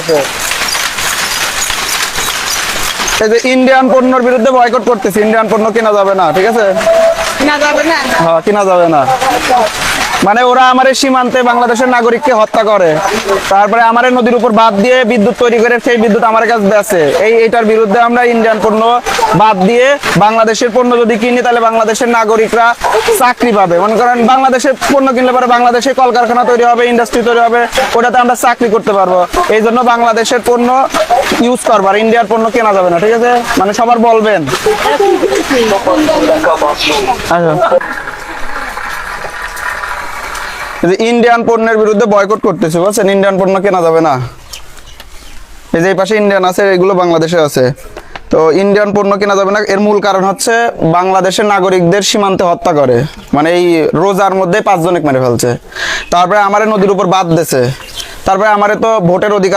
আছে। এই যে ইন্ডিয়ান পণ্যর বিরুদ্ধে বয়কট করতেছি ইন্ডিয়ান পণ্য কেনা যাবে না ঠিক আছে? কেনা যাবে না? হ্যাঁ কেনা যাবে না। মানে ওরা আমার সীমান্তে বাংলাদেশের নাগরিককে হত্যা করে। তারপরে আমার নদীর উপর বাদ দিয়ে বিদ্যুৎ তৈরি করে সেই বিদ্যুৎ আমার কাছে বেচে এই এটার বিরুদ্ধে আমরা ইন্ডিয়ান পণ্য বাদ দিয়ে বাংলাদেশের পণ্য যদি কিনি তাহলে বাংলাদেশের নাগরিকরা চাকরি পাবে। মনে করেন বাংলাদেশের পণ্য কিনলে পরে বাংলাদেশে কলকারখানা তৈরি হবে ইন্ডাস্ট্রি তৈরি হবে ওটাতে আমরা চাকরি করতে পারব। এই জন্য বাংলাদেশের পণ্য ইউজ করব আর ইন্ডিয়ার পণ্য কেনা যাবে না ঠিক আছে? মানে সবার বলবেন। আচ্ছা। ইন্ডিয়ান পণ্যের বিরুদ্ধে বয়কট করতেছে বলছেন ইন্ডিয়ান পণ্য কেনা যাবে না। এই যে পাশে ইন্ডিয়ান আছে, এগুলো বাংলাদেশে আছে। তো ইন্ডিয়ান পণ্য কেনা যাবে না, এর মূল কারণ হচ্ছে বাংলাদেশের নাগরিকদের সীমান্তে হত্যা করে। মানে এই রোজার মধ্যে পাঁচজনকে মেরে ফেলছে। তারপরে আমারে নদীর উপর বাদ দিছে। তারপরে আমারে তো ভোটের অধিকার